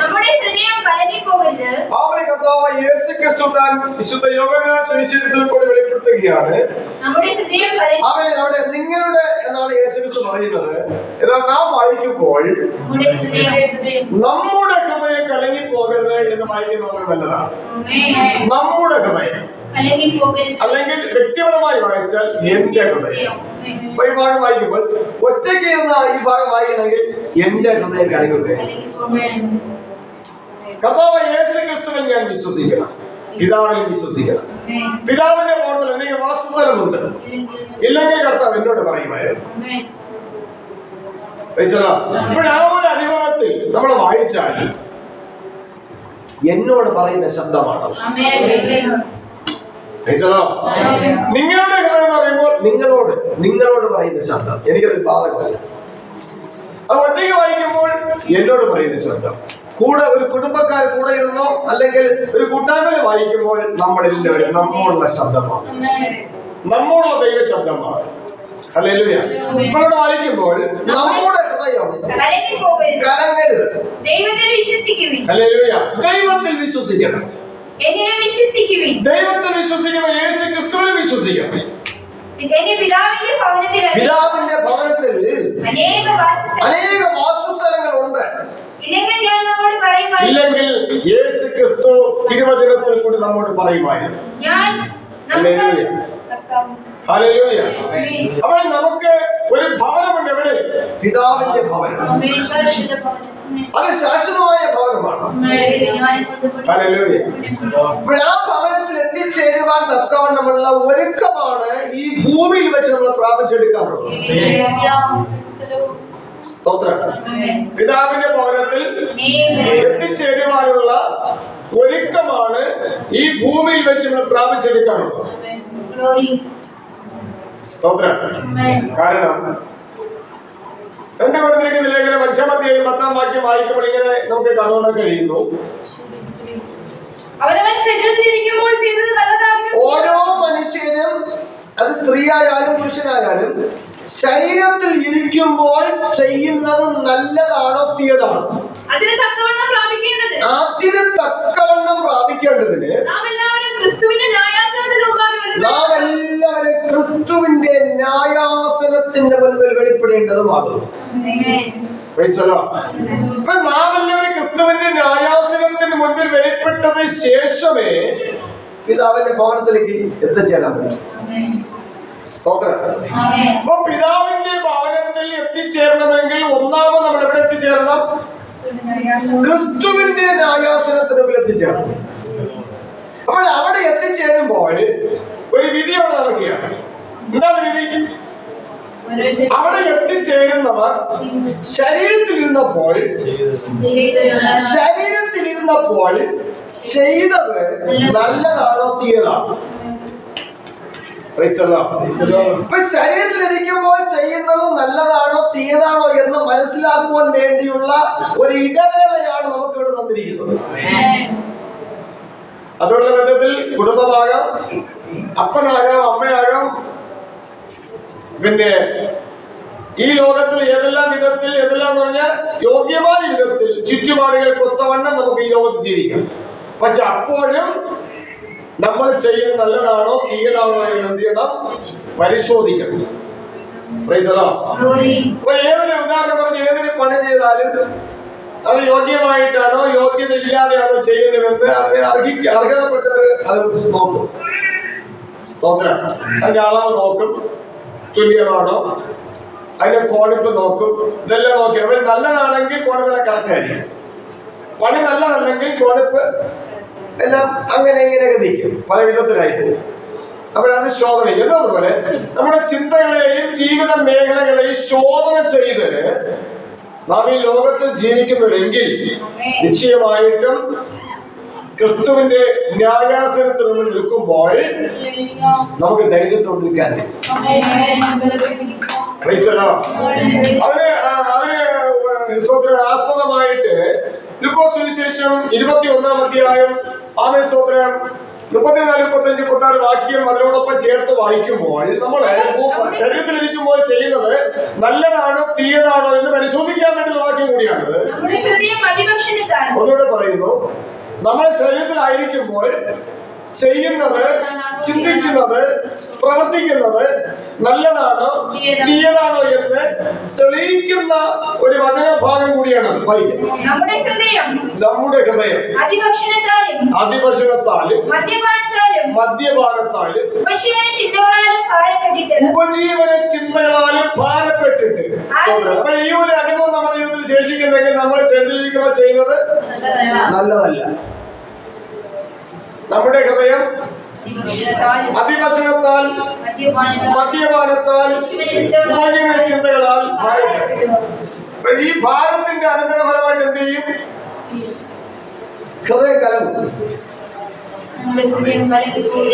നമ്മുടെ ഹൃദയം കലങ്ങിപ്പോകരുത് ആമേൻ. കർത്താവ് യേശു ക്രിസ്തു താൻ വിശുദ്ധ യോഗന സുവിശേഷത്തിൽ കൂടി വെളിപ്പെടുത്തുകയാണ്. നമ്മുടെ ഹൃദയം നിങ്ങളുടെ എന്നാണ് യേശു ക്രിസ്തു പറയുന്നത്. എന്നാൽ നാം വായിക്കുമ്പോൾ നമ്മുടെ ഹൃദയം കലങ്ങി പോകരുത് എന്ന് വായിക്കുന്നത് നല്ലതാണ്. നമ്മുടെ ഹൃദയം. അല്ലെങ്കിൽ വ്യക്തിപരമായി വായിച്ചാൽ എന്റെ ഹൃദയം. ഈ ഭാഗം വായിക്കുമ്പോൾ ഒറ്റയ്ക്ക് ഇരുന്ന ഈ ഭാഗം വായിക്കണമെങ്കിൽ എന്റെ ഹൃദയം കലങ്ങുക കഥാവ കർത്താവ് യേശു ക്രിസ്തുവിൽ ഞാൻ വിശ്വസിക്കണം. പിതാവിനെ വിശ്വസിക്കണം. പിതാവിന്റെ ഓർമ്മയിൽ എനിക്ക് വാസസ്ഥലമുണ്ട്. ഇല്ലെങ്കിൽ കർത്താവ് എന്നോട് പറയുമായിരുന്നു. ഇപ്പോൾ ആ ഒരു അനുഭവത്തിൽ നമ്മൾ വായിച്ചാൽ എന്നോട് പറയുന്ന ശബ്ദമാണ്? നിങ്ങളുടെ ഹൃദയം എന്ന് പറയുമ്പോൾ നിങ്ങളോട് നിങ്ങളോട് പറയുന്ന ശബ്ദം. എനിക്കത് ബാധകമല്ല. അത് ഒറ്റയ്ക്ക് വായിക്കുമ്പോൾ എന്നോട് പറയുന്ന ശബ്ദം. കൂടെ ഒരു കുടുംബക്കാർ കൂടെ ഇരുന്നോ അല്ലെങ്കിൽ ഒരു കൂട്ടായ്മയിൽ വായിക്കുമ്പോൾ നമ്മളെല്ലാവരും നമ്മളുള്ള ശബ്ദമാണ്. നമ്മോടുള്ള ദൈവ ശബ്ദമാണ്. ഹല്ലേലൂയ. നമ്മളോട് വായിക്കുമ്പോൾ നമ്മുടെ ഹൃദയം കലങ്ങരുത്. ദൈവത്തിൽ വിശ്വസിക്കണം. വിശ്വസിക്കുവിൻ? ദൈവത്തെ വിശ്വസിക്കണം യേശു ക്രിസ്തുവിൽ വിശ്വസിക്കണം. എന്റെ പിതാവിന്റെ ഭവനത്തിൽ പിതാവിന്റെ ഭവനത്തിൽ അനേക വാസസ്ഥലം അനേക വാസസ്ഥലങ്ങളുണ്ട്. ഇല്ലെങ്കിൽ ഞാൻ നമ്മോട് പറയുവാൻ ഇല്ലെങ്കിൽ യേശു ക്രിസ്തു തിരുവചനത്തിൽ കൂടി നമ്മോട് പറയുമായിരുന്നു. ഞാൻ നമുക്ക് ഹല്ലേലൂയ. കർത്താവ്. അപ്പോൾ നമുക്ക് ഒരു ഭവനമുണ്ട് എവിടെ? പിതാവിന്റെ ഭവനം. അത് ശാശ്വത ഭവനമാണ്. അപ്പോൾ ആ ഭവനത്തിൽ എത്തിച്ചേരുവാൻ തക്കവണ്ണമുള്ള ഒരുക്കമാണ് ഈ ഭൂമിയിൽ വെച്ച് നമ്മൾ പ്രാപിച്ചെടുക്കാറുള്ളത് സ്തോത്രം പിതാവിന്റെ ഭവനത്തിൽ. എത്തിച്ചേരുവാനുള്ള ഒരുക്കമാണ് ഈ ഭൂമിയിൽ വെച്ച് നമ്മൾ പ്രാപിച്ചെടുക്കാറുള്ളത്. സ്തോത്രം. കാരണം രണ്ട് കൊടുത്തിരിക്കുന്ന ലേഖനം അഞ്ചാം അധ്യായം പത്താം വാക്യം വായിക്കുമ്പോൾ ഇങ്ങനെ നമുക്ക് കാണുവാൻ കഴിയുന്നു. ഓരോ മനുഷ്യനും അത് സ്ത്രീയായാലും പുരുഷനായാലും ശരീരത്തിൽ ഇരിക്കുമ്പോൾ ചെയ്യുന്നത് നല്ലതാണോ തീയതാണോ? അതിന് തക്കവണ്ണം പ്രാപിക്കേണ്ടതിന് നാം എല്ലാവരും ക്രിസ്തുവിന്റെ മുമ്പാകെ. നാം എല്ലാവരും ക്രിസ്തുവിന്റെ ന്യായാസനത്തിന്റെ മുൻപിൽ വെളിപ്പെടേണ്ടതുമാകുന്നു മാത്രം. നാം എല്ലാവരും ക്രിസ്തുവിന്റെ ന്യായാസനത്തിന് മുന്നിൽ വെളിപ്പെട്ടത് ശേഷമേ പിതാവിന്റെ ഭവനത്തിലേക്ക് എത്തിച്ചേരാൻ പറ്റും. അപ്പൊ പിതാവിന്റെ ഭവനത്തിൽ എത്തിച്ചേരണമെങ്കിൽ ഒന്നാമത് നമ്മൾ എവിടെ എത്തിച്ചേരണം? ക്രിസ്തുവിന്റെ ന്യായാസനത്തിന് മുമ്പിൽ എത്തിച്ചേരണം. അപ്പോൾ അവിടെ എത്തിച്ചേരുമ്പോൾ ഒരു വിധി അവിടെ നടക്കുകയാണ്. എന്താണ് വിധി? അവിടെ എത്തിച്ചേരുന്നവർ ശരീരത്തിലിരുന്നപ്പോൾ ശരീരത്തിൽ ശരീരത്തിലിരുന്നപ്പോൾ ചെയ്തത് നല്ലതാണോ തീയതാണോ ശരീരത്തിലിരിക്കുമ്പോൾ ചെയ്യുന്നത് നല്ലതാണോ തീയതാണോ എന്ന് മനസ്സിലാക്കുവാൻ വേണ്ടിയുള്ള ഒരു ഇടവേളയാണ് നമുക്ക് ഇവിടെ തന്നിരിക്കുന്നത്. അതുള്ള ബന്ധത്തിൽ കുടുംബമാകാം അപ്പനാകാം അമ്മയാകാം പിന്നെ ഈ ലോകത്തിൽ ഏതെല്ലാം വിധത്തിൽ ഏതെല്ലാം പറഞ്ഞാൽ യോഗ്യമായ വിധത്തിൽ ചുറ്റുപാടുകൾ കൊത്തവണ്ണം നമുക്ക് ഈ ലോകത്ത് ജീവിക്കാം. പക്ഷെ അപ്പോഴും നമ്മൾ ചെയ്യുന്നത് നല്ലതാണോ തീയതാണോ എന്ന് എന്ത് ചെയ്യണം? പരിശോധിക്കണം. ഏതൊരു ഉദാഹരണം പറഞ്ഞ് ഏതൊരു പണി ചെയ്താലും അത് യോഗ്യമായിട്ടാണോ യോഗ്യത ഇല്ലാതെയാണോ ചെയ്യുന്നതെന്ന് അതിനെ അർഹി അർഹതപ്പെട്ടവർ അത് നോക്കും. സ്തോത്രം. അതിന്റെ അളവ് നോക്കും. തുല്യമാണോ? അതിന്റെ കോണിപ്പ് നോക്കും. ഇതെല്ലാം നോക്കി. അവൻ നല്ലതാണെങ്കിൽ കോണിപ്പിനെ കറക്റ്റ് ആയിരിക്കും. പണി നല്ലതല്ലെങ്കിൽ കോണിപ്പ് എല്ലാം അങ്ങനെ ഇങ്ങനെയൊക്കെ നിൽക്കും. പല വിധത്തിലായിരിക്കും അപ്പോഴത് ശോധന എന്നതുപോലെ നമ്മുടെ ചിന്തകളെയും ജീവിത മേഖലകളെയും ശോധന ചെയ്ത് നാം ഈ ലോകത്തിൽ ജീവിക്കുന്നവരെങ്കിൽ നിശ്ചയമായിട്ടും ക്രിസ്തുവിന്റെ ന്യായാസനത്തിന് മുന്നിൽ നിൽക്കുമ്പോൾ നമുക്ക് ധൈര്യം തോന്നിക്കാൻ ആസ്പദമായിട്ട് ലുക്കോ സുവിശേഷം ഇരുപത്തി ഒന്നാം അധ്യായം ആമേ സ്തോത്രം മുപ്പത്തിനാല് മുപ്പത്തി അഞ്ച് മുപ്പത്തി ആറ് വാക്യം അതിനോടൊപ്പം ചേർത്ത് വായിക്കുമ്പോൾ നമ്മൾ ശരീരത്തിലിരിക്കുമ്പോൾ ചെയ്യുന്നത് നല്ലതാണോ തീയതാണോ എന്ന് പരിശോധിക്കാൻ വേണ്ടിയുള്ള വാക്യം കൂടിയാണ് ഒന്നുകൂടെ പറയുന്നു. നമ്മുടെ ശരീരത്തിലായിരിക്കുമ്പോൾ ചെയ്യുന്നത് ചിന്തിക്കുന്നത് പ്രവർത്തിക്കുന്നത് നല്ലതാണോ തീയതാണോ എന്ന് തെളിയിക്കുന്ന ഒരു വചനഭാഗം കൂടിയാണ് നമ്മുടെ ഹൃദയം നമ്മുടെ ഹൃദയം. അതിഭക്ഷണത്താലും അതിഭക്ഷണത്താലും മദ്യപാനത്താലും മദ്യപാനത്താലും ഉപജീവന ചിന്തകളാലും ഭാരപ്പെട്ടിട്ട് ഉപജീവന ചിന്തകളാലും ഭാരപ്പെട്ടിട്ട്. അപ്പൊ ഈ ഒരു അനുഭവം നമ്മുടെ ജീവിതത്തിൽ ശേഷിക്കുന്നെങ്കിൽ നമ്മൾ ചെയ്യുന്നത് നല്ലതല്ല. നമ്മുടെ ഹൃദയം അതിവശനത്താൽ മദ്യപാനത്താൽ ചിന്തകളാൽ ഈ ഭാരത്തിന്റെ അനന്തരഫലമായിട്ട് എന്ത് ചെയ്യും? ഹൃദയം കലങ്ങും.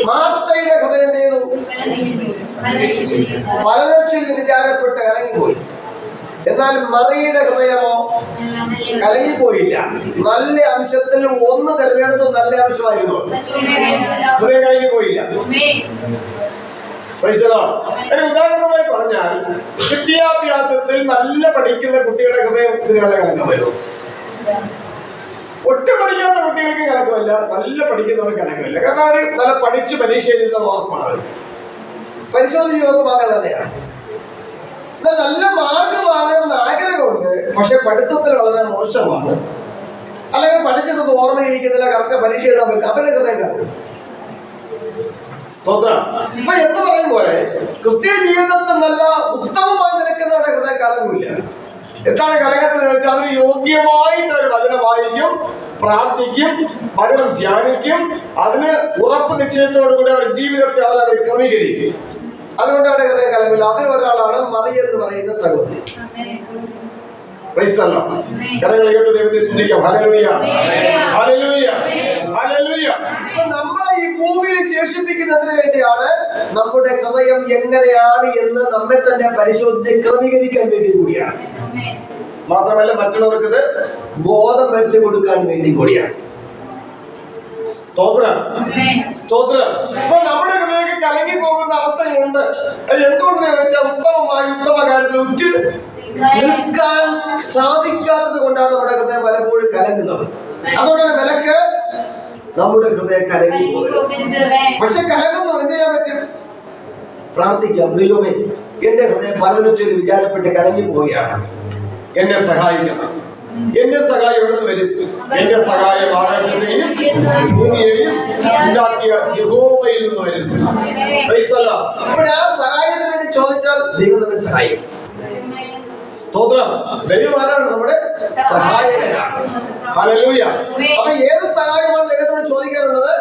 മാർത്തയുടെ ഹൃദയം ചെയ്തു പലലക്ഷം വിചാരപ്പെട്ട് കലങ്ങിപ്പോയി എന്നാൽ മറിയുടെ ഹൃദയമോ കലങ്ങിപ്പോയില്ല. നല്ല അംശത്തിൽ ഒന്ന് തിരഞ്ഞെടുത്ത് നല്ല അംശമായിരുന്നു. ഹൃദയം കലങ്ങിപ്പോയില്ല. ഉദാഹരണമായി പറഞ്ഞാൽ വിദ്യാഭ്യാസത്തിൽ നല്ല പഠിക്കുന്ന കുട്ടിയുടെ ഹൃദയത്തിന് നല്ല കലക്കം വരും. ഒട്ടും പഠിക്കാത്ത കുട്ടികൾക്ക് കലക്കമില്ല നല്ല പഠിക്കുന്നവർക്ക് കലക്കമില്ല. കാരണം അവർ നല്ല പഠിച്ച് പരീക്ഷ എഴുതുന്ന മാത്രമാണ് പരിശോധന പരിശോധന യോഗമാകാൻ തന്നെയാണ്. നല്ല മാർക്ക് വാങ്ങണമെന്ന് ആഗ്രഹമുണ്ട്. പക്ഷെ പഠിത്തത്തിൽ വളരെ മോശമാണ്. അല്ലെങ്കിൽ പഠിച്ചിട്ടൊന്നും ഓർമ്മയിരിക്കുന്നില്ല കറക്റ്റ് പരീക്ഷ എഴുതാൻ പറ്റില്ല. അവരുടെ ഹൃദയം അപ്പൊ എന്ന് പറയും പോലെ ക്രിസ്തീയ ജീവിതത്തിൽ നല്ല ഉത്തമമായി നിൽക്കുന്നവരുടെ ഹൃദയം കലങ്ങില്ല. എന്താണ് കലങ്ങുന്നത് വെച്ചാൽ അതിന് യോഗ്യമായിട്ട് ഒരു വചനം വായിക്കും പ്രാർത്ഥിക്കും വചനം ധ്യാനിക്കും അതിന് ഉറപ്പ് നിശ്ചയത്തോടു കൂടി അവർ ജീവിതത്തെ അവർ അവർ ക്രമീകരിക്കും. അതുകൊണ്ട് അവരുടെ ഹൃദയം കലങ്ങില്ല അതിൽ ഒരാളാണ് മറിയ എന്ന് പറയുന്ന സഹോദരി. കേട്ട് ദൈവത്തെ സ്തുതിക്കാം. ഹല്ലേലൂയ ഹല്ലേലൂയ അപ്പൊ നമ്മളെ ഈ ഭൂമിയിൽ ശേഷിപ്പിക്കുന്നതിന് വേണ്ടിയാണ് നമ്മുടെ ഹൃദയം എങ്ങനെയാണ് എന്ന് നമ്മെ തന്നെ പരിശോധിച്ച് ക്രമീകരിക്കാൻ വേണ്ടി കൂടിയാണ്. മാത്രമല്ല മറ്റുള്ളവർക്ക് ബോധം വരുത്തി കൊടുക്കാൻ വേണ്ടി കൂടിയാണ്. സ്തോത്രം. സ്തോത്രം. അപ്പൊ നമ്മുടെ ഹൃദയം കലങ്ങി പോകുന്ന അവസ്ഥയുണ്ട്. അത് എന്തുകൊണ്ടെന്ന് വെച്ചാൽ ഉത്തമമായി ഉത്തമ കാര്യത്തിൽ ഉറ്റ് നിൽക്കാൻ സാധിക്കാത്തത് കൊണ്ടാണ് നമ്മുടെ ഹൃദയം പലപ്പോഴും കലങ്ങുന്നത്. അതുകൊണ്ടാണ് വിലക്ക് നമ്മുടെ ഹൃദയം കലങ്ങി പോകുന്നത് പക്ഷെ കലങ്ങുന്നു. എന്ത് ചെയ്യാൻ പറ്റും? പ്രാർത്ഥിക്കാം. ദൈവമേ എന്റെ ഹൃദയം പലരും ചൊല്ലി വിചാരപ്പെട്ട് കലങ്ങി പോവുകയാണ്. എന്നെ സഹായിക്കണം. എന്റെ സഹായം എവിടെ നിന്ന് വരും? എന്റെ സഹായം ആകാശത്തെയും ഭൂമിയെയും ഉണ്ടാക്കിയ യഹോവയിൽ നിന്ന് വരും. ഇവിടെ ആ സഹായത്തിന് വേണ്ടി ചോദിച്ചാൽ ദൈവം നമ്മെ സഹായിക്കും. സ്തോത്രം. ദൈവം ആരാണ് നമ്മുടെ സഹായകനാണ്. ഹല്ലേലൂയ അപ്പൊ ഏത് സഹായമാണ് ചോദിക്കാറുള്ളത്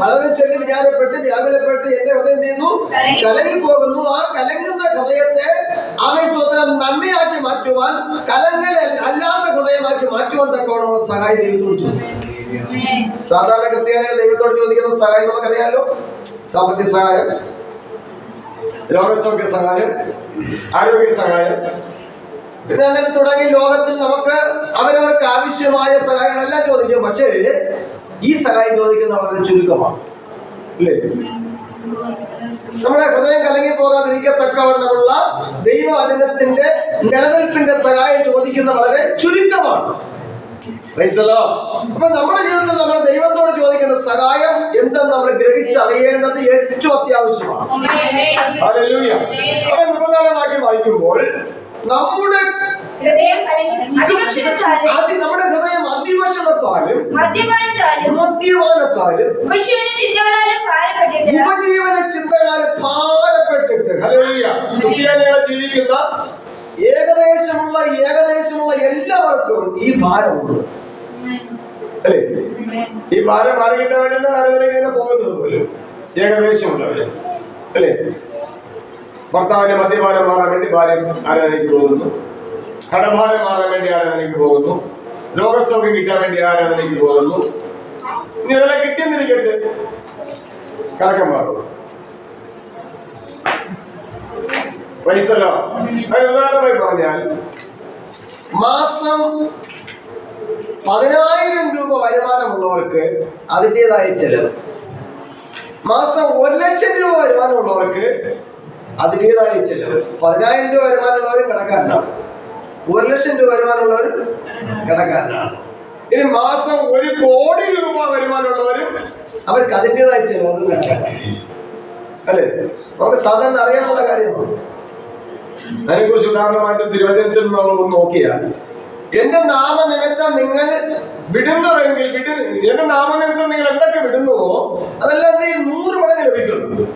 പലരും ചൊല്ലി വിചാരപ്പെട്ട് വ്യാകുലപ്പെട്ട് എന്റെ ഹൃദയം ചെയ്യുന്നു? കലങ്ങി പോകുന്നു ആ കലങ്ങുന്ന ഹൃദയത്തെ അവൻ സ്വന്തം നന്മയാക്കി മാറ്റുവാൻ കലങ്ങൽ അല്ലാത്ത ഹൃദയമാക്കി മാറ്റുവാൻ തക്കവണ്ണമുള്ള സഹായം ദൈവത്തോട് ചോദിക്കും സാധാരണ ക്രിസ്ത്യാനികൾ ദൈവത്തോട് ചോദിക്കുന്ന സഹായം നമുക്കറിയാലോ? സാമ്പത്തിക സഹായം രോഗസൗഖ്യ സഹായം ആരോഗ്യ സഹായം. പിന്നെ അങ്ങനെ തുടങ്ങി ലോകത്തിൽ നമുക്ക് അവരവർക്ക് ആവശ്യമായ സഹായങ്ങളെല്ലാം ചോദിക്കും. പക്ഷേ ഈ സഹായം ചോദിക്കുന്ന വളരെ ചുരുക്കമാണ്. അല്ലേ? നമ്മുടെ ഹൃദയം കലങ്ങി പോകാതിരിക്കത്തക്കവണ്ണമുള്ള ദൈവവചനത്തിന്റെ നിലനിൽപ്പിന്റെ സഹായം ചോദിക്കുന്ന വളരെ ചുരുക്കമാണ്. അപ്പൊ നമ്മുടെ ജീവിതത്തിൽ നമ്മൾ ദൈവത്തോട് ചോദിക്കേണ്ട സഹായം എന്തെന്ന് നമ്മൾ ഗ്രഹിച്ചറിയേണ്ടത് ഏറ്റവും അത്യാവശ്യമാണ്. മുപ്പത്തിനാലാം വാക്യം വായിക്കുമ്പോൾ നമ്മുടെ ഹൃദയം നമ്മുടെ മദ്യപാനത്താലും ഉപജീവന ചിന്തകളാൽ ഭാരപ്പെട്ടിട്ട്. ഹല്ലേലൂയ ക്രിസ്ത്യാനികളെ ജീവിക്കുന്ന ഏകദേശമുള്ള ഏകദേശമുള്ള എല്ലാവർക്കും ഈ ഭാരമുണ്ട്. അല്ലേ? ഈ ഭാരം മാറി കിട്ടാൻ വേണ്ടിയിട്ട് ഇങ്ങനെ പോകുന്നത് പോലും? ഏകദേശമുള്ളവര്. അല്ലേ? ഭർത്താവിന്റെ മദ്യപാനം മാറാൻ വേണ്ടി ഭാര്യ ആരാധനയ്ക്ക് പോകുന്നു. കടഭാരം മാറാൻ വേണ്ടി ആരാധനയ്ക്ക് പോകുന്നു. ലോകസൗഖ്യം കിട്ടാൻ വേണ്ടി ആരാധനയ്ക്ക് പോകുന്നു. ഇനി അതെല്ലാം കിട്ടിയെന്നിരിക്കട്ടെ. കറക്കം മാറും. അതിന് ഉദാഹരണമായി പറഞ്ഞാൽ മാസം പതിനായിരം രൂപ വരുമാനമുള്ളവർക്ക് അതിന്റെതായ ചെലവ്. മാസം ഒരു ലക്ഷം രൂപ വരുമാനമുള്ളവർക്ക് അതിന്റെതായ ചെലവ്. പതിനായിരം രൂപ വരുമാനമുള്ളവരും കടക്കാരനാണ്. ഒരു ലക്ഷം രൂപ വരുമാനമുള്ളവരും കടക്കാരനാണ്. ഇനി മാസം ഒരു കോടി രൂപ വരുമാനമുള്ളവരും അവർക്ക് അതിന്റെതായ ചിലവ് കണക്കാക്കാം അല്ലേ? നമുക്ക് സാധാരണ അറിയാനുള്ള കാര്യമാണ്. അതിനെ അതിനെക്കുറിച്ച് ഉദാഹരണമായിട്ട് തിരുവനന്തപുരത്ത് നമ്മൾ ഒന്ന് നോക്കിയാൽ എന്റെ നാമനിമിത്തം നിങ്ങൾ വിടുന്നുവെങ്കിൽ വിടു എന്റെ നാമനിമിത്തം നിങ്ങൾ എന്തൊക്കെ വിടുന്നുവോ അതെല്ലാം എന്ത് ചെയ്യും? നൂറ് മടങ്ങ് ലഭിക്കുന്നു.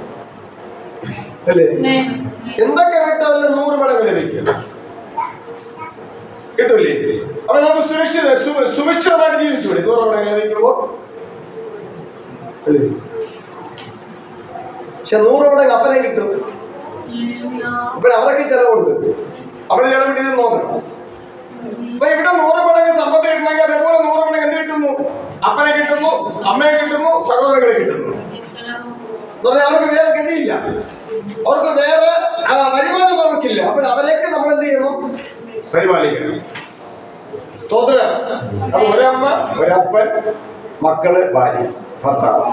അല്ലേ? എന്തൊക്കെ വിട്ടോ അതിൽ നൂറ് മടങ്ങ് ലഭിക്കും. കിട്ടൂലേ? അപ്പൊ നമുക്ക് സുരക്ഷിത സുരക്ഷിതമായിട്ട് ജീവിച്ചു വിടും നൂറ് മടങ്ങ് എങ്ങനെ അല്ലേ? പക്ഷെ നൂറ് മടങ്ങ് അപ്പനെ കിട്ടും. അപ്പോൾ അവരൊക്കെ ചെലവുണ്ട്. അവർ ചെലവിട്ട് ഇത് നോക്കണം അപ്പൊ ഇവിടെ നൂറ് പടങ്ങ് സമ്പത്ത് കിട്ടണമെങ്കിൽ അതേപോലെ നൂറ് പടങ്ങ് എന്ത് കിട്ടുന്നു? അപ്പനെ കിട്ടുന്നു അമ്മയെ കിട്ടുന്നു സഹോദരങ്ങളെ കിട്ടുന്നു. അവർക്ക് വേറെ ഗതിയില്ല. അവർക്ക് വേറെ വരുമാനം അവർക്കില്ല. അപ്പൊ അവരെയൊക്കെ നമ്മൾ എന്ത് ചെയ്യണം? പരിപാലിക്കണം. സ്തോത്രം. അപ്പൊ ഒരമ്മ ഒരപ്പൻ മക്കൾ ഭാര്യ ഭർത്താവ്.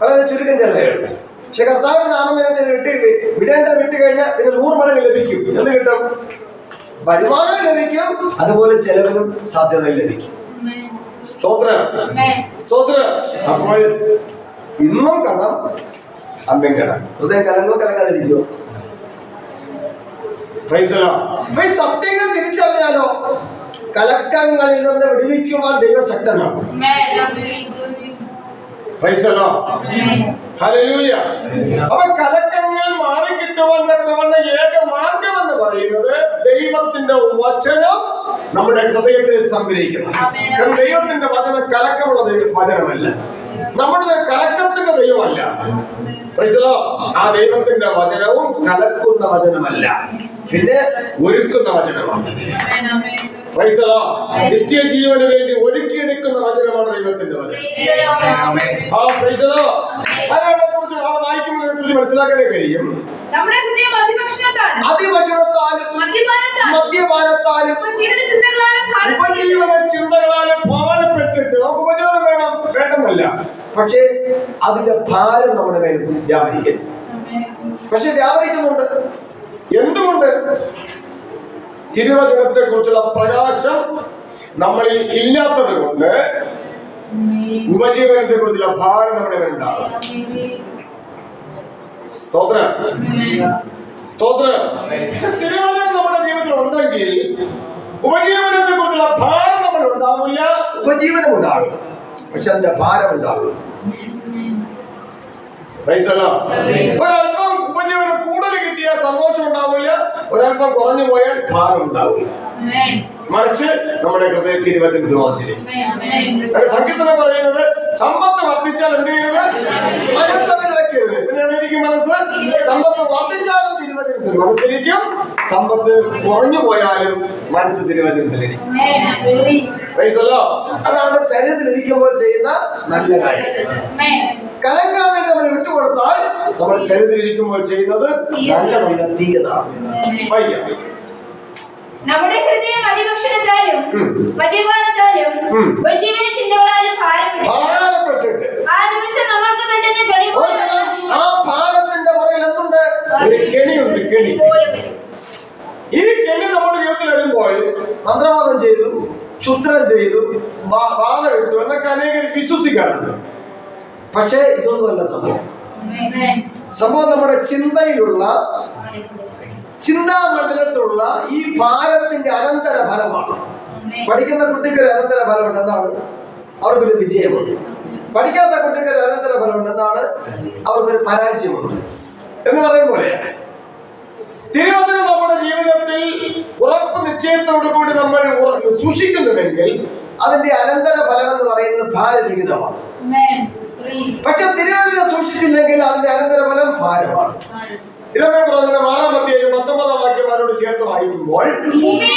വളരെ ചുരുക്കം ചെലവുണ്ട് പക്ഷെ കർത്താവ് നാമനിരത്തെ വിട്ട് വിടേണ്ട വിട്ട് കഴിഞ്ഞാൽ പിന്നെ നൂറ് മടങ്ങ് ലഭിക്കും. എന്ത് കിട്ടും? വരുമാനം ലഭിക്കും. അതുപോലെ ചെലവിനും സാധ്യത ലഭിക്കും. സ്തോത്രം. സ്തോത്രം. അപ്പോൾ ഇന്നും കടം അമ്മയും കടം. ഹൃദയം കലങ്ങോ കലങ്ങാതിരിക്കുമോ ഈ സത്യങ്ങൾ തിരിച്ചറിഞ്ഞാലോ കലക്കങ്ങളിൽ നിന്ന് വിടുവിക്കുവാൻ ദൈവശക്തനാണ് അപ്പൊ കലക്കങ്ങൾ മാറിക്കിട്ടുവാൻ തക്കവണ്ണ ഏക മാർഗം എന്ന് പറയുന്നത് ദൈവത്തിന്റെ വചനം നമ്മുടെ ഹൃദയത്തിൽ സംഗ്രഹിക്കണം. ദൈവത്തിന്റെ വചനം കലക്കമുള്ള വചനമല്ല. നമ്മുടെ കലക്കത്തിന്റെ ദൈവമല്ല. പ്രൈസലോ ആ ദൈവത്തിന്റെ വചനവും കലക്കുന്ന വചനമല്ല. പിന്നെ ഒരുക്കുന്ന വചനമാണ്. നിത്യ ജീവന് വേണ്ടി ഒരുക്കിയെടുക്കുന്ന വചനമാണ് ദൈവത്തിന്റെ വചനം. കുറിച്ച് മനസ്സിലാക്കാനേ കഴിയും? അതിഭക്ഷണത്താലും മദ്യപാനത്താലും ഉപജീവന ചിന്തകളാലും ഭാരപ്പെട്ടു ചിന്തകളാലും ഭാരപ്പെട്ടിട്ട് നമുക്ക് ഉപജീവനം വേണം. വേണ്ടെന്നല്ല. പക്ഷേ അതിന്റെ ഭാരം നമ്മുടെ മേൽ വ്യാപരിക്കുന്നു പക്ഷെ വ്യാപരിക്കുന്നുണ്ട്. എന്തുകൊണ്ട് തിരുവചനത്തെ കുറിച്ചുള്ള പ്രകാശം നമ്മളിൽ ഇല്ലാത്തത് കൊണ്ട് ഉപജീവനത്തെ കുറിച്ചുള്ള ഭാരം നമ്മുടെ ഉണ്ടാകും? സ്തോത്രം. സ്തോത്രം. പക്ഷെ തിരുവചനം നമ്മുടെ ജീവിതത്തിൽ ഉണ്ടെങ്കിൽ ഉപജീവനത്തെ കുറിച്ചുള്ള ഭാരം നമ്മൾ ഉണ്ടാവില്ല. ഉപജീവനം ഉണ്ടാകും. പക്ഷെ അതിന്റെ ഭാരം ഉണ്ടാകും the Lord. ഒരല്പം ഉപജീവനം കൂടുതൽ കിട്ടിയാൽ സന്തോഷം ഉണ്ടാവില്ല. ഒരല്പം കുറഞ്ഞു പോയാൽ ഭാരം ഉണ്ടാവില്ല. മറിച്ച് നമ്മുടെ ഹൃദയത്തിൽ തിരുവചനത്തിൽ വായിച്ചിരിക്കും സംഗീതം പറയുന്നത് സമ്പത്ത് വർദ്ധിച്ചാൽ എന്ത് ചെയ്യരുത്? മനസ്സതിൽ വെക്കരുത് പിന്നെയാണ് എനിക്ക് മനസ്സ്? സമ്പത്ത് വർദ്ധിച്ചാലും തിരുവചനത്തിൽ മനസ്സിരിക്കും സമ്പത്ത് കുറഞ്ഞു പോയാലും മനസ്സ് തിരുവചനത്തിലിരിക്കും അതാണ് ശരീരത്തിൽ ഇരിക്കുമ്പോൾ ചെയ്യുന്ന നല്ല കാര്യം. കലങ്കാൻ വേണ്ടി നമ്മൾ ഇരിക്കുമ്പോൾ ചെയ്യുന്നത് നല്ല നല്ല തീയതാണ്. വയ്യ നമ്മുടെ ഹൃദയം അതിഭക്ഷണത്താലും. മദ്യപാനത്താലും. ഉപജീവന ചിന്തകളാലും ഭാരപ്പെട്ടു ഭാരപ്പെട്ടിട്ട്. ആ ദിവസം നമ്മൾക്ക് പെട്ടെന്ന് കെണി ആ ഭാരത്തിന്റെ പുറകിൽ എന്തുണ്ട്? ഒരു കെണിയുണ്ട് കെണി. ഈ കെണി നമ്മുടെ ജീവിതത്തിൽ വരുമ്പോൾ മന്ത്രവാദം ചെയ്തു ക്ഷുദ്രം ചെയ്തു ബാധ ഇട്ടു എന്നൊക്കെ അനേകർ വിശ്വസിക്കാറുണ്ട്. പക്ഷേ ഇതൊന്നുമല്ല സംഭവം. സംഭവം നമ്മുടെ ചിന്തയിലുള്ള ചിന്താമണ്ഡലത്തിലുള്ള ഈ ഭാരത്തിന്റെ അനന്തര ഫലമാണ് പഠിക്കുന്ന കുട്ടിക്ക് ഒരു അനന്തര ഫലമുണ്ട് എന്താണ്? അവർക്കൊരു വിജയമുണ്ട്. പഠിക്കാത്ത കുട്ടിക്ക് ഒരു അനന്തര ഫലമുണ്ട് എന്താണ്? അവർക്കൊരു പരാജയമുണ്ട്. എന്ന് പറയും പോലെ തിരുവചനം നമ്മുടെ ജീവിതത്തിൽ ഉറപ്പ് നിശ്ചയത്തോടു കൂടി നമ്മൾ സൂക്ഷിക്കുന്നുവെങ്കിൽ അതിന്റെ അനന്തര ഫലം എന്ന് പറയുന്നത് ഭാരരഹിതമാണ് പക്ഷെ തിരുവചനം സൂക്ഷിച്ചില്ലെങ്കിൽ അതിന്റെ അനന്തരഫലം ഭാരമാണ് ഇരമയ പ്രവചനം ആറാം അധ്യായം പത്തൊമ്പതാം വാക്യം അവരോട് ചേർത്ത് വായിക്കുമ്പോൾ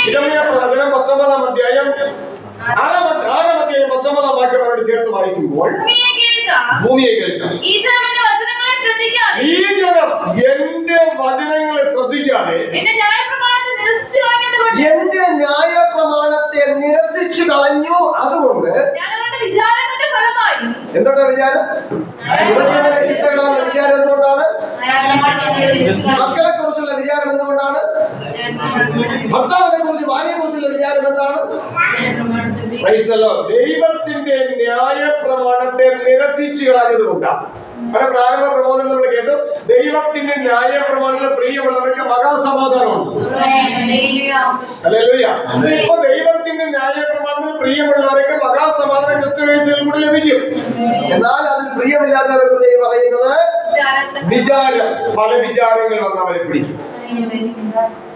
ഇരമയ പ്രവചനം പത്തൊമ്പതാം അധ്യായം ആറാം അധ്യ- ആറാം അധ്യായം പത്തൊമ്പതാം വാക്യം അവരോട് ചേർത്ത് വായിക്കുമ്പോൾ ഭൂമിയെ കേൾക്കാം. ഈ ജനം എന്റെ വചനങ്ങളെ ശ്രദ്ധിക്കാതെ എന്റെ ന്യായ പ്രമാണത്തെ നിരസിച്ചു കളഞ്ഞു അതുകൊണ്ട് ഞാൻ അവരുടെ ഫലമായി. എന്തുകൊണ്ടാ വിചാരം? ഉപജീവന വിചാരം എന്തുകൊണ്ടാണ്? മക്കളെ കുറിച്ചുള്ള വിചാരം എന്തുകൊണ്ടാണ്? ഭർത്താവിനെ കുറിച്ച് ഭാര്യയെ കുറിച്ചുള്ള വിചാരം എന്താണ്. ദൈവത്തിന്റെ ന്യായ പ്രമാണത്തെ നിരസിച്ചു കളഞ്ഞതുകൊണ്ടാണ്. അവിടെ പ്രാരംഭ പ്രബോധനം നമ്മൾ കേട്ടു. ദൈവത്തിന്റെ ന്യായ പ്രമാണത്തിൽ പ്രിയമുള്ളവർക്ക് മഹാസമാധാനമുണ്ട്. അപ്പൊ ദൈവത്തിന്റെ ന്യായ പ്രമാണത്തിൽ പ്രിയമുള്ളവർക്ക് മഹാസമാധാനം ക്രിസ്തുവേശയിൽ കൂടി ലഭിക്കും. എന്നാൽ അതിൽ പ്രിയമില്ലാത്തവർക്ക് പറയുന്നത് വിചാരം. പല വിചാരങ്ങൾ വന്ന് അവരെ പിടിക്കും.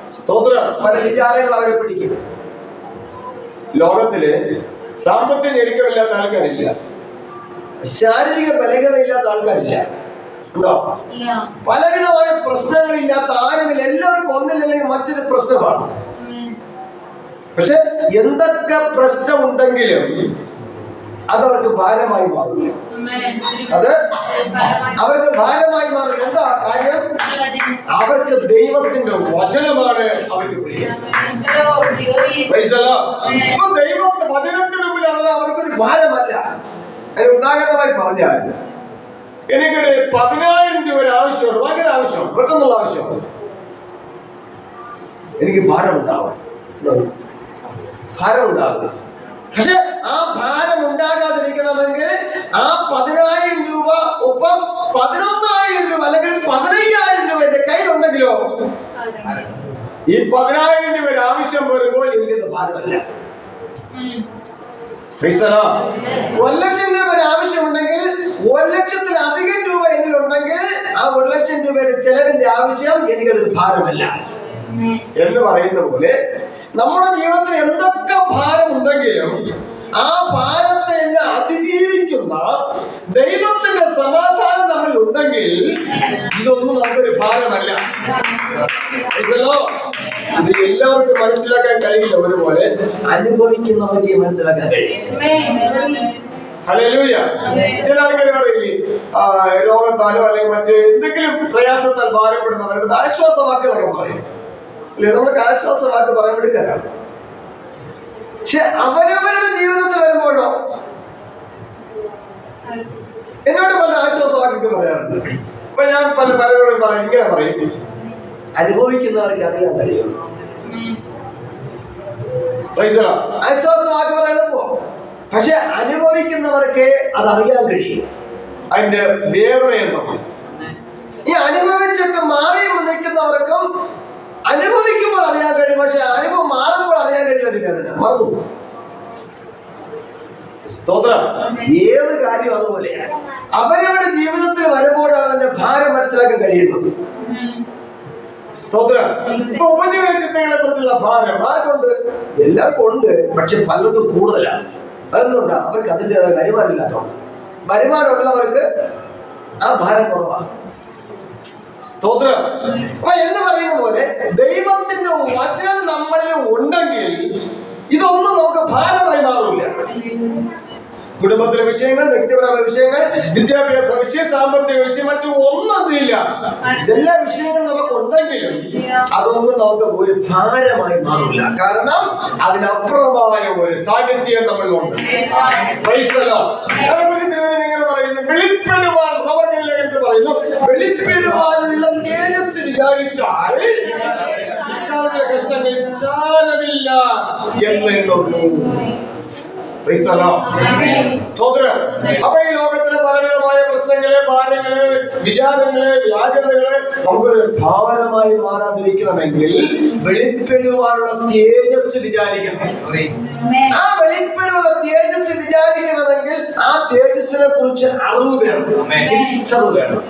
സ്തോത്രം. പല വിചാരങ്ങൾ അവരെ പിടിക്കും. ലോകത്തിൽ സാമ്പത്തിക ഞെരുക്കമില്ലാത്ത ആൾക്കാരില്ല. ശാരീരിക ബലഹീനതയില്ലാത്ത ആൾക്കാരില്ല ഉണ്ടോ പലവിധമായ പ്രശ്നങ്ങളില്ലാത്ത ആരുമില്ല എല്ലാവർക്കും ഒന്നില്ലെങ്കിൽ മറ്റൊരു പ്രശ്നമാണ് പക്ഷെ എന്തൊക്കെ പ്രശ്നമുണ്ടെങ്കിലും അതവർക്ക് ഭാരമായി മാറില്ല അത് അവർക്ക് ഭാരമായി മാറില്ല എന്താ കാര്യം അവർക്ക് ദൈവത്തിന്റെ വചനമാണ് അവർക്ക് പ്രിയം ദൈവം വചനത്തിന് മുമ്പിലാണല്ലോ അവർക്കൊരു അതിന് ഉദാഹരണമായി പറഞ്ഞാൽ എനിക്കൊരു പതിനായിരം രൂപ ഒരു ആവശ്യമുണ്ട്. ഭയങ്കര ആവശ്യമാണ്. പെട്ടെന്നുള്ള ആവശ്യമാണ്. എനിക്ക് ഭാരം ഉണ്ടാവും ഭാരം ഉണ്ടാകും പക്ഷെ ആ ഭാരം ഉണ്ടാകാതിരിക്കണമെങ്കിൽ ആ പതിനായിരം രൂപ ഒപ്പം പതിനൊന്നായിരം രൂപ അല്ലെങ്കിൽ പതിനയ്യായിരം രൂപ എന്റെ കയ്യിലുണ്ടെങ്കിലോ ഈ പതിനായിരം രൂപ ആവശ്യം വരുമ്പോൾ എനിക്കത് ഭാരമല്ല. ഒരു ലക്ഷം രൂപ ആവശ്യമുണ്ടെങ്കിൽ ഒരു ലക്ഷത്തിലധികം രൂപ എന്നിലുണ്ടെങ്കിൽ ആ ഒരു ലക്ഷം രൂപയുടെ ചെലവിന്റെ ആവശ്യം എനിക്കതൊരു ഭാരമല്ല. എന്ന് പറയുന്ന പോലെ നമ്മുടെ ജീവിതത്തിൽ എന്തൊക്കെ ഭാരം ഉണ്ടെങ്കിലും ആ ഭാരത്തെ അതിജീവിക്കുന്ന ദൈവത്തിന്റെ സമാധാനം തമ്മിൽ ഉണ്ടെങ്കിൽ ഇതൊന്നും നമുക്കൊരു ഭാരമല്ല? ഇത് എല്ലാവർക്കും മനസ്സിലാക്കാൻ കഴിയില്ല ഒരുപോലെ. അനുഭവിക്കുന്നവർക്ക് മനസ്സിലാക്കാൻ കഴിയും. ഹല്ലേലൂയ. ചില ആൾക്കാർ പറയില്ലേ രോഗത്താലോ അല്ലെങ്കിൽ മറ്റ് എന്തെങ്കിലും പ്രയാസത്താൽ ഭാരപ്പെടുന്നവരുടെ ആശ്വാസവാക്കുകളൊക്കെ പറയും. അല്ലെ? നമ്മൾക്ക് ആശ്വാസവാക്ക് പറയാൻ എടുക്കാനാണ് പക്ഷെ അവരവരുടെ ജീവിതത്തിൽ വരുമ്പോഴോ? എന്നോട് പല ആശ്വാസമാക്കിട്ട് പറയാറുണ്ട്. അപ്പൊ ഞാൻ പല പലരോടും പറയും ഇങ്ങനെ പറയും. അനുഭവിക്കുന്നവർക്ക് അറിയാൻ കഴിയും. ആശ്വാസമാക്കി പറയുമ്പോ പക്ഷെ അനുഭവിക്കുന്നവർക്ക് അത് അറിയാൻ കഴിയും. അതിന്റെ വേദന എന്താണ് ഈ അനുഭവിച്ചിട്ട് മാറി നിൽക്കുന്നവർക്കും അനുഭവിക്കുമ്പോൾ അറിയാൻ കഴിയും പക്ഷെ അനുഭവം മാറുമ്പോൾ അറിയാൻ ഒരു വേദന മറന്നു സ്തോത്രം. ഏത് കാര്യം അതുപോലെ? അവരവരുടെ ജീവിതത്തിൽ വരുമ്പോഴാണ് അതിന്റെ ഭാരം മനസ്സിലാക്കാൻ കഴിയുന്നത്. സ്തോത്രം. ഭാരം ആർക്കുണ്ട്? എല്ലാവർക്കും ഉണ്ട് പക്ഷെ പലർക്കും കൂടുതലാണ്. അതെന്തുകൊണ്ടാ? അവർക്ക് അതിന്റെതായ വരുമാനമില്ലാത്തതുകൊണ്ട്. വരുമാനമുള്ളവർക്ക് ആ ഭാരം കുറവാണ്. സ്തോത്രം. അപ്പൊ എന്ന് പറയുന്ന പോലെ ദൈവത്തിന്റെ വചനം നമ്മളിൽ ഉണ്ടെങ്കിൽ ഇതൊന്നും നമുക്ക് ഭാരമായി മാറില്ല കുടുംബത്തിലെ വിഷയങ്ങൾ വ്യക്തിപരമായ വിഷയങ്ങൾ വിദ്യാഭ്യാസ വിഷയം സാമ്പത്തിക വിഷയം മറ്റു ഒന്നതില്ല എല്ലാ വിഷയങ്ങളും നമുക്ക് ഉണ്ടെങ്കിലും അതൊന്നും നമുക്ക് ഒരു ഭാരമായി മാറില്ല കാരണം അതിനപ്പുറമായ ഒരു സാന്നിധ്യം നമ്മളിലുണ്ട്. ഇങ്ങനെ പറയുന്നു വെളിപ്പെടുവാൻ പ്രവർത്തനങ്ങളിൽ പറയുന്നു വെളിപ്പെടുവാനുള്ള തേജസ് വിചാരിച്ചാൽ കഷ്ടങ്ങൾ സാരമില്ല എന്നുള്ളൂ. സ്തോത്രം. അപ്പൊ ഈ ലോകത്തിലെ പലവിധമായ പ്രശ്നങ്ങളെ ഭാരങ്ങൾ വിചാരങ്ങൾ വ്യാജതകൾ നമുക്കൊരു ഭാവനമായി മാറാതിരിക്കണമെങ്കിൽ വെളിപ്പെടുവാനുള്ള തേജസ് വിചാരിക്കണം. ആ വെളിപ്പെടുവാനുള്ള തേജസ് വിചാരിക്കണമെങ്കിൽ ആ തേജസ്സിനെ കുറിച്ച് അറിവ് വേണം. തിരിച്ചറിവ് വേണം.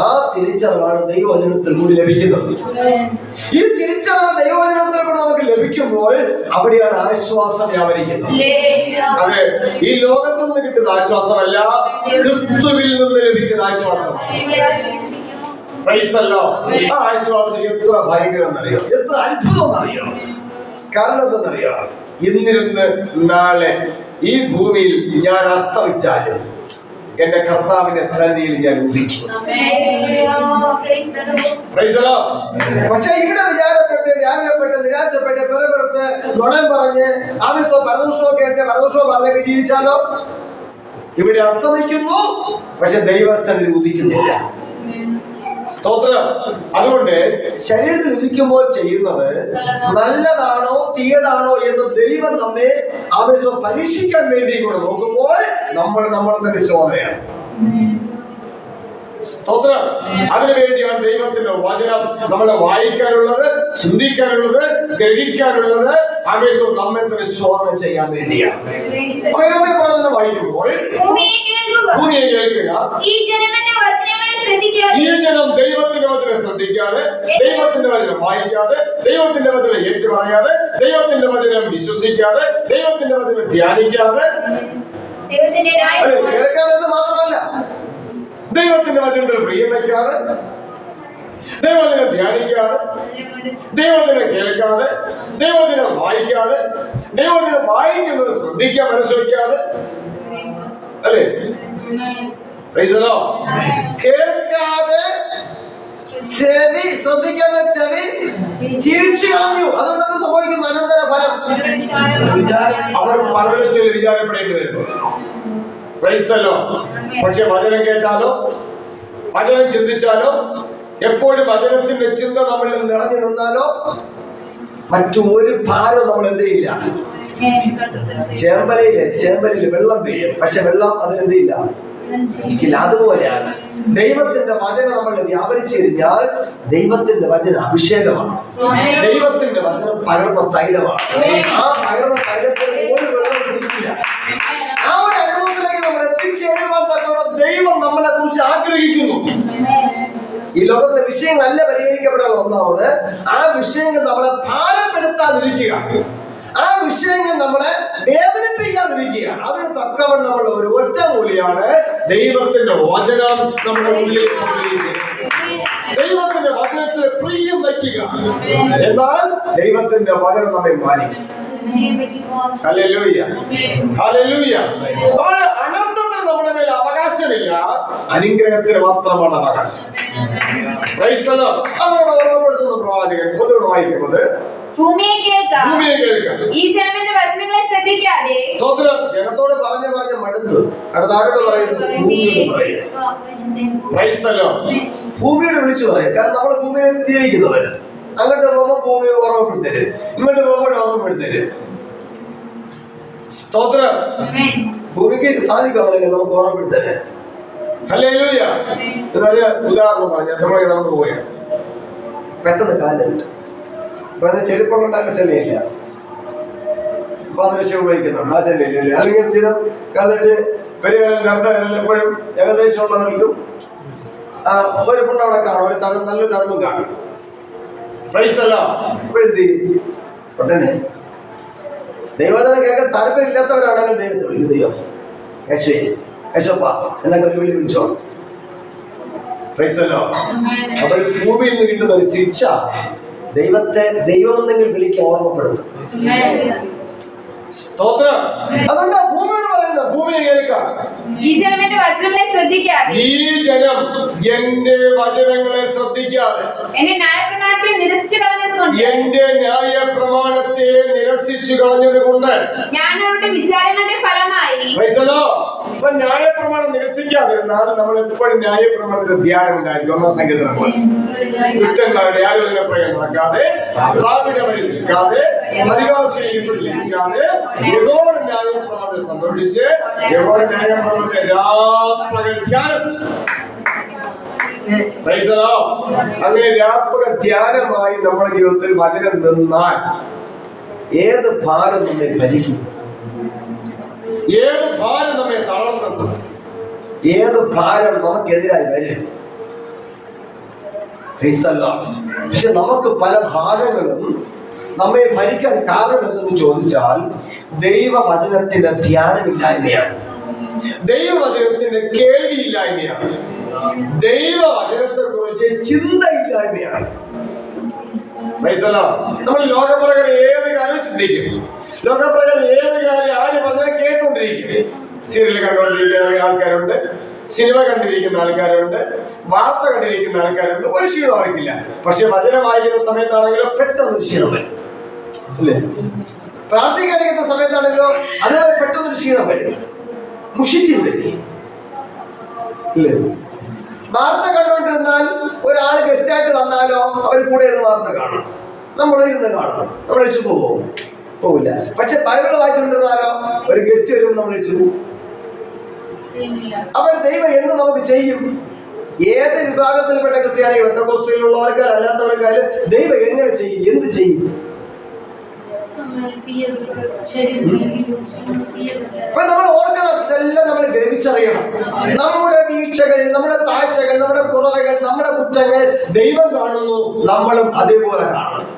ആ തിരിച്ചറിവാണ് ദൈവവചനത്തിൽ കൂടി ലഭിക്കുന്നത്. ഈ തിരിച്ചറിവ് ദൈവവചനത്തിൽ കൂടി നമുക്ക് ലഭിക്കുമ്പോൾ അവിടെയാണ് ആശ്വാസം വ്യാപരിക്കുന്നത്. അതെ ഈ ലോകത്തിൽ നിന്ന് കിട്ടുന്ന ആശ്വാസമല്ല ക്രിസ്തുവിൽ നിന്ന് ലഭിക്കുന്ന ആശ്വാസം. പ്രൈസല്ലോ. ആ ആശ്വാസം എത്ര ഭയങ്കരം എന്നറിയാം എത്ര അത്ഭുതം എന്നറിയാം കാരണം എന്തെന്നറിയാം ഇന്നിരുന്ന് നാളെ ഈ ഭൂമിയിൽ ഞാൻ അസ്തമിച്ചാലും എന്റെ കർത്താവിന്റെ സന്നിധിയിൽ ഞാൻ Lord. പക്ഷെ ഇവിടെ വിചാരപ്പെട്ട് വ്യാകുലപ്പെട്ട് നിരാശപ്പെട്ട് പിറപെടുത്ത് ഗുണം പറഞ്ഞ് ആവശ്യമോ പരദൂഷമോ കേട്ട് പരദൂഷമോ പറഞ്ഞൊക്കെ ജീവിച്ചാലോ? ഇവിടെ അസ്തമിക്കുന്നു പക്ഷെ ദൈവസന്നിധി ഉദിക്കുന്നില്ല. സ്തോത്രം. അതുകൊണ്ട് ശരീരത്തിൽ ഇരിക്കുമ്പോൾ ചെയ്യുന്നത് നല്ലതാണോ തീയതാണോ എന്ന് ദൈവം നമ്മെ അവരെ പരീക്ഷിക്കാൻ വേണ്ടി കൂടെ നോക്കുമ്പോൾ നമ്മൾ നമ്മൾ തന്നെ ശോധനയാണ് സ്തോത്രം. അതിനുവേണ്ടിയാണ് ദൈവത്തിന്റെ വചനം നമ്മളെ വായിക്കാനുള്ളത് ചിന്തിക്കാനുള്ളത് ഗ്രഹിക്കാനുള്ളത്. ആവേശം നമ്മെ തന്നെ ശോധന ചെയ്യാൻ വേണ്ടിയാണ്. വായിക്കുമ്പോൾ ഭൂമിയെ കേൾക്കുക. ഈ ജനമെന്റെ ശ്രദ്ധിക്കാതെ ഈ ജനം ദൈവത്തിന്റെ വചനം ശ്രദ്ധിക്കാതെ ദൈവത്തിന്റെ വചനം വായിക്കാതെ ദൈവത്തിന്റെ വചനം ഏറ്റുപറയാതെ ദൈവത്തിന്റെ വചനം വിശ്വസിക്കാതെ ദൈവത്തിന്റെ വചനം ധ്യാനിക്കാതെ കേൾക്കാതെ മാത്രമല്ല ദൈവത്തിന്റെ വചനത്തിൽ പ്രിയം വയ്ക്കാതെ ദൈവത്തിനെ ധ്യാനിക്കാതെ ദൈവത്തിനെ കേൾക്കാതെ ദൈവത്തിനെ വായിക്കാതെ ദൈവത്തിനെ വായിക്കുന്നത് ശ്രദ്ധിക്കാൻ മനസ്സിലാക്കാതെ അല്ലേ. കേൾക്കാതെ ചെവി ശ്രദ്ധിക്കാതെ ചെവി ചിരിച്ചു കളഞ്ഞു. അതുകൊണ്ടൊക്കെ സംഭവിക്കുന്നു? അനന്തര ഫലം. അവർ പലരും ചില വിചാരപ്പെടേണ്ടി വരുന്നു ക്രൈസ്തല്ലോ പക്ഷെ വചനം കേട്ടാലോ? വചനം ചിന്തിച്ചാലോ? എപ്പോഴും വചനത്തിന്റെ ചിന്ത നമ്മളിൽ നിറഞ്ഞു നിന്നാലോ മറ്റു ഒരു ഭാരം നമ്മൾ എന്ത് ചെയ്യില്ല? ചേമ്പലയിൽ ചേമ്പലിൽ വെള്ളം വീഴും പക്ഷെ വെള്ളം അതിനെന്ത് ചെയ്യില്ല? ഇരിക്കില്ല അതുപോലെയാണ് ദൈവത്തിന്റെ വചനം നമ്മൾ വ്യാപരിച്ചു കഴിഞ്ഞാൽ ദൈവത്തിന്റെ വചന അഭിഷേകമാണ്. ദൈവത്തിന്റെ വചനം പകർന്ന തൈലമാണ്. ആ പകർന്ന തൈലത്തിൽ ഒരു വെള്ളം പിടിക്കില്ല ആ ഒരു അനുഭവത്തിലേക്ക് നമ്മൾ എത്തിച്ചേരുവാൻ ദൈവം നമ്മളെ കുറിച്ച് ആഗ്രഹിക്കുന്നു. ഈ ലോകത്തിലെ വിഷയങ്ങളല്ല പരിഹരിക്കപ്പെടാനുള്ള ഒന്നാമത് ആ വിഷയങ്ങൾ നമ്മളെ ഭാരപ്പെടുത്താതിരിക്കുക. ആ വിഷയങ്ങൾ നമ്മളെ വേദനിപ്പിക്കാതിരിക്കുക അതിന് തക്കവണ്ണമുള്ള ഒരു ഒറ്റ മൂലിയാണ് ദൈവത്തിന്റെ വചനം നമ്മുടെ ഉള്ളിൽ ദൈവത്തിന്റെ വചനത്തിന് പ്രിയം വയ്ക്കുക. എന്നാൽ ദൈവത്തിന്റെ വചനം നമ്മെ മാനിക്കും. അനർത്ഥത്തിൽ നമ്മുടെ മേൽ അവകാശമില്ല. അനുഗ്രഹത്തിന് മാത്രമാണ് അവകാശം. അതോടെ ഓർമ്മപ്പെടുത്തുന്ന പ്രവാചകൻ ഒന്നുകൂടെ വായിക്കുന്നത്. ഭൂമിയെ കേൾക്കാം. ഭൂമിയെ കേൾക്കാം. ഈ ജനമെന്റെ വചനങ്ങളെ ശ്രദ്ധിക്കാതെ സ്തോത്രം. ജനത്തോട് പറഞ്ഞ പറഞ്ഞ മടുത്തു. അടുത്ത ആരോട് പറയുന്നു? ഭൂമിയോട് വിളിച്ചു പറയും. കാരണം നമ്മൾ ഭൂമിയെ ജീവിക്കുന്നവർ അങ്ങോട്ട് പോകുമ്പോൾ ഭൂമി ഓർമ്മപ്പെടുത്തരും ഇങ്ങോട്ട് പോകുമ്പോൾ ഓർമ്മപ്പെടുത്തരും സ്തോത്രം. ഭൂമിക്ക് സാധിക്കും അവരൊക്കെ നമുക്ക് ഓർമ്മപ്പെടുത്തരുത് ഹല്ലേലൂയ. എന്നൊരു ഉദാഹരണം പറഞ്ഞു നമ്മളെ നമുക്ക് പോയി പെട്ടെന്ന് കാലുണ്ട്. വേറെ ചെരുപ്പുണ്ടാക്കാൻ ശല്യമില്ല. പാദരക്ഷ ഉപയോഗിക്കുന്നുണ്ട്. ആ ശല്യമില്ല. അല്ലെങ്കിൽ സ്ഥിരം കാലിട്ട് പെരുകാലും വിരലിൽ എപ്പോഴും ഏകദേശം ഉള്ളവർക്കും ആ, ഒരു പുണ്ണ് അവിടെ കാണും. ഒരു തണും നല്ലൊരു തണുപ്പും കാണും. പ്രൈസ് അല്ല. ഇപ്പോഴെന്ത് ഉടനെ ദൈവജനം കേൾക്കാൻ താല്പര്യമില്ലാത്തവരാണെങ്കിൽ ദൈവത്തെ വിളിക്കുന്നത് ദൈവം യേശുവേ യേശോപ്പ എന്നൊക്കെ ഒരു വിളി വിളിച്ചോ? പ്രൈസ് അല്ലോ അപ്പോൾ ഭൂമിയിൽ നിന്ന് കിട്ടുന്ന ഒരു ശിക്ഷ ദൈവത്തെ ദൈവം എന്തെങ്കിലും വിളിക്കാൻ ഓർമ്മപ്പെടുത്തും. സ്തോത്രം. അതുകൊണ്ട് ഭൂമിയോട് പറയുന്നത് ഭൂമിയെ കേൾക്കാം ഈ ജനമെന്റെ വചനങ്ങളെ ശ്രദ്ധിക്കാതെ. ഈ ജനം എന്റെ വചനങ്ങളെ ശ്രദ്ധിക്കാതെ. എന്റെ ന്യായപ്രമാണത്തെ നിരസിച്ചു കളഞ്ഞതുകൊണ്ട്. എന്റെ ന്യായ പ്രമാണത്തെ നിരസിച്ചു കളഞ്ഞത് കൊണ്ട് ഞാൻ അവരുടെ വിചാരണയുടെ ഫലമായി. അപ്പൊ ന്യായ പ്രമാണം നിരസിക്കാതിരുന്നാൽ നമ്മൾ എപ്പോഴും ന്യായ പ്രമാണത്തിന്റെ ധ്യാനം ഉണ്ടായിരിക്കും ഒന്നാം സംഗീതം പോലെ. ദുഷ്ടന്മാരുടെ ആലോചന പ്രയോഗം നടക്കാതെ പാപിട വഴി നിൽക്കാതെ പരിഭാഷയിൽ ലഭിക്കാതെ ന്യായ പ്രമാണത്തെ സന്തോഷിച്ച് യഹോവയുടെ ന്യായ പ്രമാണത്തെ രാപ്പകൽ ധ്യാനം. അങ്ങനെ വ്യാപക ധ്യാനമായി നമ്മുടെ ജീവിതത്തിൽ വചനം നിന്നാൽ ഏത് ഭാരം നമ്മെ ഭരിക്കും? ഏത് ഭാരം നമ്മെ തളർത്തുന്നു ഏത് ഭാരം നമുക്കെതിരായി വരും. പക്ഷെ നമുക്ക് പല ഭാരങ്ങളും നമ്മെ ഭരിക്കാൻ കാരണം എന്തെന്ന് ചോദിച്ചാൽ ദൈവവചനത്തിന്റെ ധ്യാനമില്ലായ്മയാണ്. ദൈവവചനത്തിന്റെ കേൾവിയില്ലായ്മയാണ്. ദൈവവചനത്തെ കുറിച്ച് ചിന്തയില്ലായ്മയാണ്. നമ്മൾ ലോകപ്രകാരം ഏത് കാര്യം ചിന്തിക്കും? ലോകപ്രകാരം ഏത് കാര്യം ആര് വചനം കേട്ടുകൊണ്ടിരിക്കും. സീരിയൽ കണ്ടുകൊണ്ടിരിക്കുന്ന ആൾക്കാരുണ്ട്. സിനിമ കണ്ടിരിക്കുന്ന ആൾക്കാരുണ്ട്. വാർത്ത കണ്ടിരിക്കുന്ന ആൾക്കാരുണ്ട്. ഒരു ക്ഷീണം അവർക്കില്ല പക്ഷെ വചനം വായിക്കുന്ന സമയത്താണെങ്കിലോ പെട്ടെന്ന് ക്ഷീണം അല്ലേ? പ്രാർത്ഥിക്കാതിരിക്കുന്ന സമയത്താണെങ്കിലോ അതുപോലെ പെട്ടെന്ന് ക്ഷീണം വരും. മുഷിച്ചു വരും ഇല്ലേ വാർത്ത കണ്ടുകൊണ്ടിരുന്നാൽ ഒരാൾ ഗസ്റ്റായിട്ട് വന്നാലോ അവർ കൂടെ ഇരുന്ന് വാർത്ത കാണും. നമ്മൾ ഇരുന്ന് കാണും. നമ്മൾ അഴിച്ചു പോകും പോകില്ല പക്ഷെ ബൈബിൾ വായിച്ചുകൊണ്ടിരുന്നാലോ ഒരു ഗസ്റ്റ് വരുമ്പോൾ നമ്മൾ അഴിച്ചു പോകും അവർ ദൈവം എന്ന് നമുക്ക് ചെയ്യും? ഏത് വിഭാഗത്തിൽപ്പെട്ട ക്രിസ്ത്യാനികൾ എന്തോ ബന്ധകോസ്തിയിലുള്ളവർക്കാൽ അല്ലാത്തവർക്കാലും ദൈവം എങ്ങനെ ചെയ്യും? എന്ത് ചെയ്യും? അപ്പൊ നമ്മൾ ഓർക്കണം ഇതെല്ലാം നമ്മൾ ഗ്രഹിച്ചറിയണം. നമ്മുടെ വീഴ്ചകൾ നമ്മുടെ താഴ്ചകൾ നമ്മുടെ കുറവുകൾ നമ്മുടെ കുറ്റങ്ങൾ ദൈവം കാണുന്നു നമ്മളും അതേപോലെ കാണണം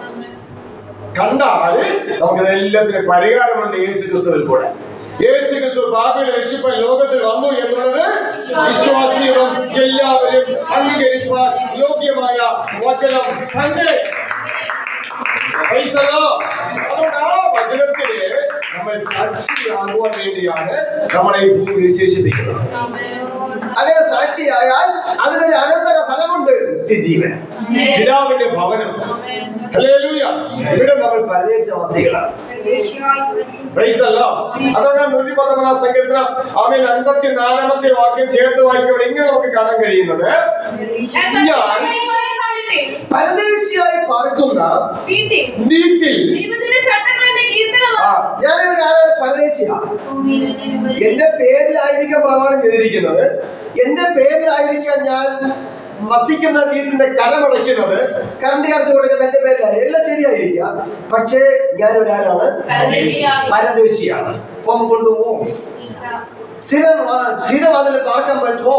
കണ്ടാൽ നമുക്ക് എല്ലാത്തിനും പരിഹാരമുണ്ട് യേശു ക്രിസ്തുവിൽ കൂടെ. യേശു ക്രിസ്തു പാപികളെ രക്ഷിപ്പാൻ ലോകത്തിൽ വന്നു എന്നുള്ളത് വിശ്വാസികളും എല്ലാവരും അംഗീകരിപ്പാൻ യോഗ്യമായ വചനം. തന്നെ നമ്മൾ സാക്ഷിയാകുവാൻ വേണ്ടിയാണ് നമ്മളെ ഭൂമി വിശേഷിപ്പിക്കുന്നത്. അങ്ങനെ സാക്ഷിയായാൽ അതിനൊരു അനന്തര ഫലമുണ്ട് നിത്യജീവൻ പിതാവിന്റെ ഭവനം. ഇവിടെ നമ്മൾ പരദേശവാസികളാണ്. അതുകൊണ്ടാണ് നൂറ്റി പത്തൊമ്പതാം സങ്കീർത്തനം അവൻ അൻപത്തി നാലാമത്തെ വാക്യം ചേർത്ത് വായിക്കുമ്പോൾ ഇങ്ങനെ നമുക്ക് കാണാൻ കഴിയുന്നത്. പരദേശിയായി പാർക്കുന്ന വീട്ടിൽ ഞാനിവിടെ ആരാണ് പരദേശിയാണ് എന്റെ പേരിലായിരിക്കാം പ്രമാണം ചെയ്തിരിക്കുന്നത്. എന്റെ പേരിലായിരിക്കാം ഞാൻ വസിക്കുന്ന വീട്ടിന്റെ കരമടയ്ക്കുന്നത് കറണ്ട് ചാർജ് കൊടുക്കുന്ന എന്റെ പേര് എല്ലാം ശരിയായിരിക്ക. പക്ഷേ ഞാനിവിടെ ആരാണ്? പരദേശിയാണ്. പരദേശിയാണ്. അപ്പം കൊണ്ടുപോകും സ്ഥിരം സ്ഥിരം അതിൽ പാർക്കാൻ പറ്റുമോ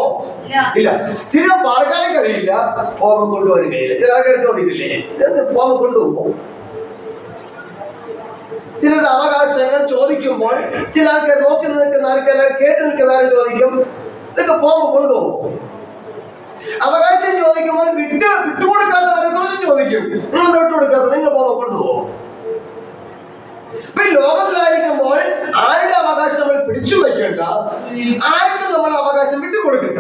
ഇല്ല. സ്ഥിരം പാർക്കാനേ കഴിയില്ല പോകുമ്പോൾ കൊണ്ടുപോകാൻ കഴിയില്ല. ചില ആൾക്കാർ ചോദിക്കില്ലേ എന്ത് പോകുമ്പോൾ കൊണ്ടുപോകും? ചിലരുടെ അവകാശങ്ങൾ ചോദിക്കുമ്പോൾ ചില ആൾക്കാർ നോക്കി നിൽക്കുന്ന ആൾക്കാർ കേട്ട് നിൽക്കുന്ന ആൾ ചോദിക്കും ഇതൊക്കെ പോകുമ്പോൾ കൊണ്ടുപോകും. അവകാശം ചോദിക്കുമ്പോൾ വിട്ട് വിട്ടുകൊടുക്കാത്തവരെ കുറിച്ച് ചോദിക്കും. നിങ്ങൾ വിട്ടുകൊടുക്കാത്ത നിങ്ങൾ പോകുമ്പോൾ കൊണ്ടുപോകും ഇപ്പൊ ലോകത്തിലായിരിക്കുമ്പോൾ ആരുടെ അവകാശം നമ്മൾ പിടിച്ചു വെക്കേണ്ട ആർക്കും നമ്മുടെ അവകാശം വിട്ടുകൊടുക്കണ്ട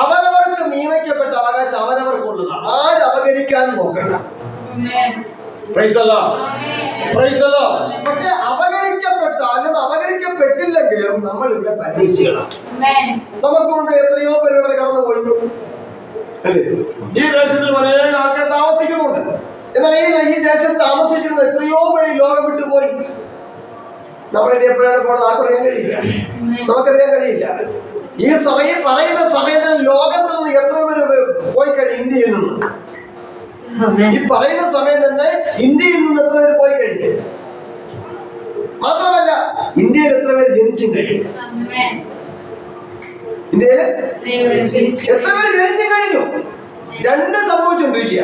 അവരവർക്ക് നിയമിക്കപ്പെട്ട അവകാശം അവരവർക്കുള്ളത് ആര് അവഗണിക്കാനും നോക്കണ്ട. പക്ഷെ അവഗണിക്കപ്പെട്ടാലും അവഗണിക്കപ്പെട്ടില്ലെങ്കിലും നമ്മൾ ഇവിടെ പരീക്ഷകളാണ്. നമുക്കുണ്ട് എത്രയോ പേര് കടന്നു അല്ലേ? ഈ ദേശത്തിൽ വളരെ ആൾക്കാർ താമസിക്കുന്നുണ്ട്. എന്നാൽ ഈ ഈ ദേശത്ത് താമസിച്ചിരുന്ന എത്രയോ വഴി ലോകം വിട്ടുപോയി നമ്മളിനി എപ്പോഴാണ് പോകുന്നത് ആർക്കും അറിയാൻ കഴിയില്ല. നമുക്കറിയാൻ കഴിയില്ല. ഈ സമയം പറയുന്ന സമയത്ത് ലോകത്ത് നിന്ന് എത്ര പേര് പോയി കഴിഞ്ഞു ഇന്ത്യയിൽ നിന്ന്. ഈ പറയുന്ന സമയം തന്നെ ഇന്ത്യയിൽ നിന്ന് എത്ര പേര് പോയി കഴിഞ്ഞു? മാത്രമല്ല ഇന്ത്യയിൽ എത്ര പേര് ജനിച്ചും കഴിഞ്ഞു? ഇന്ത്യയിൽ എത്ര പേര് ജനിച്ചും കഴിഞ്ഞു? രണ്ട് സംഭവിച്ചുകൊണ്ടിരിക്കുക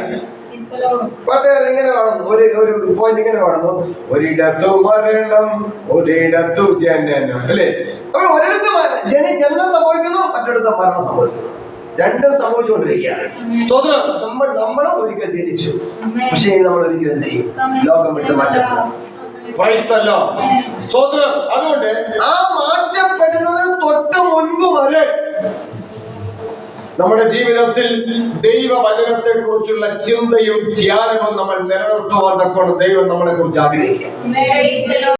പാട്ടുകാരൻ ഇങ്ങനെ പാടുന്നു ഒരു ഒരു പോയിന്റ് ഇങ്ങനെ പാടുന്നു ഒരിടത്തു മരണം ഒരിടത്തു ജനനം അല്ലേ? അപ്പോൾ ഒരിടത്ത് ജനി ജനനം സംഭവിക്കുന്നു മറ്റൊരിടത്ത് മരണം സംഭവിക്കുന്നു. രണ്ടും സംഭവിച്ചുകൊണ്ടിരിക്കുകയാണ്. സ്തോത്രം. നമ്മൾ നമ്മളും ഒരിക്കൽ ജനിച്ചു. പക്ഷേ നമ്മൾ ഒരിക്കലും എന്ത് ചെയ്യും ലോകം വിട്ട് മാറ്റപ്പെടും സ്തോത്രം. അതുകൊണ്ട് ആ മാറ്റപ്പെടുന്നതിന് തൊട്ട് മുൻപ് വരെ നമ്മുടെ ജീവിതത്തിൽ ദൈവവചനത്തെ കുറിച്ചുള്ള ചിന്തയും ധ്യാനവും നമ്മൾ നിലനിർത്തുവാൻ തക്കോണം ദൈവം നമ്മളെ കുറിച്ച് ആഗ്രഹിക്കുക